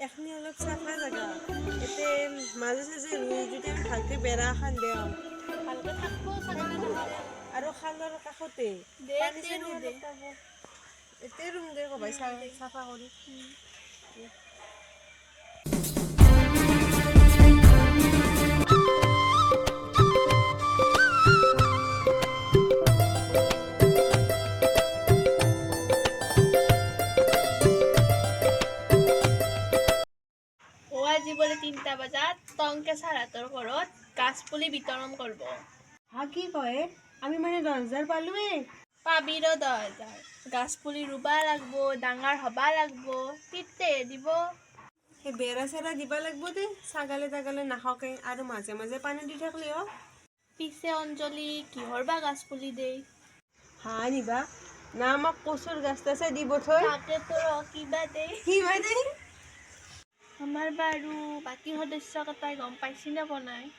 এখনি অলপ চাফা জাগা এতে মাজে চাজে ৰুই যদি আমি ভালকে বেৰা এখন দেওঁ ভালকে থাকব আৰু খালৰ কাষতে। পানী চানী। এতে ৰুম দে কবাই চাফা কৰি। বজাত টংকে ছাৰহঁতৰ ঘৰত গাছ পুলি বিতৰণ কৰিব। হা কি কয়? আমি মানে দহ হাজাৰ পালোৱে। পাবি ৰ দহ হাজাৰ গাছ পুলি ৰুবা লাগব ডাঙৰ হবা লাগব তিতে দিব। সেই বেৰা চেৰা দিব লাগিব দেই ছাগালে তাগালে নাখাওকে আৰু মাজে মাজে পানী দি থাকলি অ। পিছে অঞ্জলি কিহৰ বা গাছ পুলি দেই হাঁহ নিবা। না আমাক কচুৰ গাছ তাছে দিব থৈ। কিবা দেই কি ভাই দেই আমাৰ বাৰু বাকী সদস্যকেইটাই গম পাইছি নে বনাই?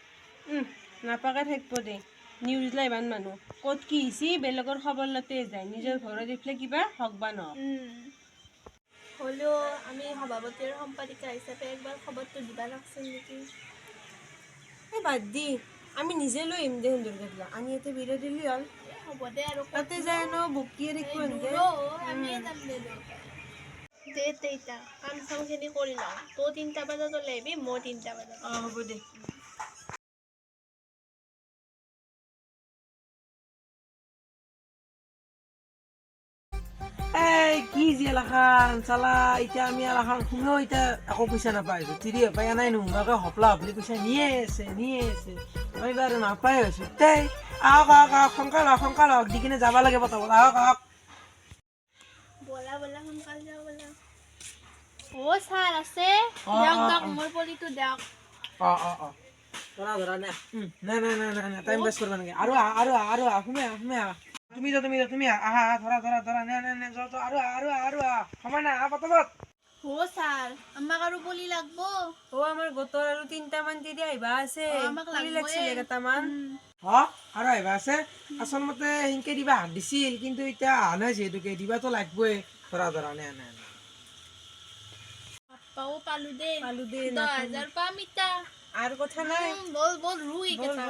নাপাকে থাকিব দে। নিউজ লাই ইমান মানুহ। ক'ত কি হৈছে বেলেগৰ খবৰ লতে যায়। নিজৰ ঘৰত এইফালে কিবা হওক বা নহওক। হ'লেও আমি সভাপতি আৰু সম্পাদিকা হিচাপে একবাৰ খবৰটো দিবা লাগছিল নেকি? এই বাদ দি। আমি নিজে লৈ আহিম দে সুন্দৰকে দিলা আমি ইয়াতে ভিডিঅ' দিলি হ'ল হ'ব দে আৰু তাতে যায় ন বকিয়ে থাকিব দে দৰকাৰ। দে ইতা কাম চামখিনি কৰি লওঁ। তই তিনিটা বজাত ওলাই আহিবি মই তিনিটা বজাত অঁ হ'ব দে। এই কি যে এলাখান চালা? এতিয়া আমি এলাখান শুনেও এতিয়া একো পইচা আছো। তিৰি পাই নাই নোহোৱাকে হপলা হপলি পইচা নিয়ে আছে নিয়ে আছে। আমি বাৰু নাপাই আছো তেই আহক আহক আহক সোনকাল আহক সোনকাল আহক দি কিনে যাব লাগে পতাপত আহক আহক। বলা বলা সোনকাল যাওঁ বলা। অ ছাৰ আছে। দিয়ক দিয়ক মোৰ পলিটো দিয়ক অঁ অঁ অঁ। ধৰা ধৰা নে নাই নাই নাই নাই নাই টাইম ৱেষ্ট কৰিব নালাগে। আৰু আৰু আৰু সোমাই আহ তুমি যা তুমি যা তুমি আহা। ধৰা ধৰা ধৰা নে নে নে যোৱা আৰু আৰু আৰু সময় নাই আহ পতাপত অ ছাৰ আমাক আৰু পলি লাগব। অ আমাৰ গোটৰ আৰু তিনিটামান তিৰি আহিবা আছে। আমাক লাগবয়ে। লাগিছিলে কেইটামান। হ আৰু আহিবা আছে। আচলমতে সিনকে দিবা দিছিল কিন্তু এতিয়া অহা নাই যিহেতুকে দিবাতো লাগবই। ধৰা ধৰা নে নে পাও পালো দে। পালো দে দহ নাপালো। পাম ইতা। আর কথা নাই। বল বল ৰুই কেইটা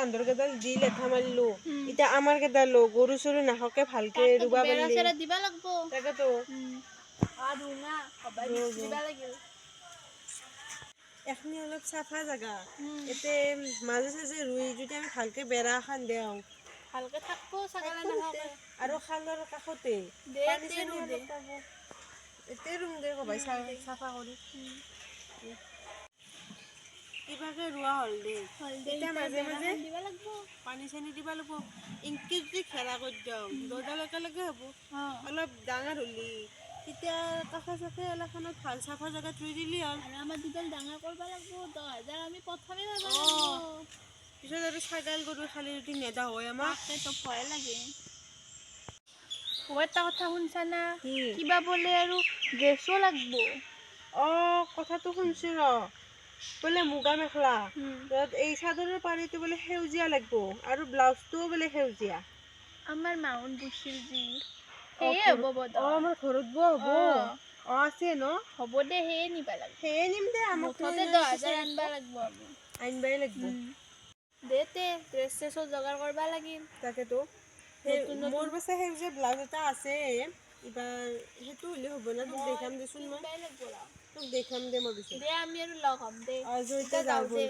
বল। উম। এতিয়া আন্ধৰ কেইডাল দি লেঠা মাৰিলো। এতিয়া আমাৰ কেইডাল লো গৰু চৰু নাখাওকে ভালকে পাৰিলি চেৰা দিবা লাগব। না সবাই দিবা লাগিল। এখনি অলপ চাফা জাগা। এতে মাজে চাজে ৰুই যদি আমি ভালকে বেৰা এখন দেওঁ ভালকে থাকব ছাগলে নাখাওকে আৰু খালৰ কাষতে। দে, ৰুম দে। কবাই চাফা কৰি। হ'ল দে হলদে। মাজে খন দিবা পানী চানী দিব লাগিব। ইনকে যদি খেৰা কৰি দিওঁ ৰ'দৰ একেলগে হ'ব। অলপ ডাঙৰ হ'লি। তেতিয়া কাষে চাষে এলাখনত ভালো চাফা জেগাত ৰুই দিলি হ'ল। আৰু আমাৰ দুডাল ডাঙৰ কৰিব লাগব। দহ হাজাৰ আমি প্ৰথমে পিছত আৰু ছাগাল গৰু খালি যদি নেদা হয় তাকেতো ভয় লাগে। এটা কথা শুনছা না? কি? কিবা বোলে আৰু ড্ৰেছো লাগব। অঁ কথাটো শুনছো ৰ। বোলে মুগা মেখেলা। এই চাদৰৰ পাৰিটো বোলে সেউজীয়া লাগিব আৰু ব্লাউজটোও বোলে সেউজীয়া। আমাৰ মাউন বুছিল যি। সেয়ে হ'ব বদ অ আমাৰ ঘৰত বোৱা হ'ব। অ। আছে ন? হ'ব দে সেয়ে নিবা লাগব। সেয়ে নিম দে আমাক দহ হাজাৰ আনবা লাগব আমি। আনবাই লাগিব। দে তে ড্ৰেছ চেছো যোগাৰ কৰবা লাগিল। তাকেতো। মোৰ পাছে সেউজীয়া ব্লাউজ এটা আছে। এইবাৰ সেইটো হ'লে হ'ব না তোক দেখাম দেচোন মই। দেখাম দে মই পিছত দে আমি আৰু লগ হ'ম দে। অ, যৌ এতিয়া এতিয়া যাওঁ যাওঁ দে।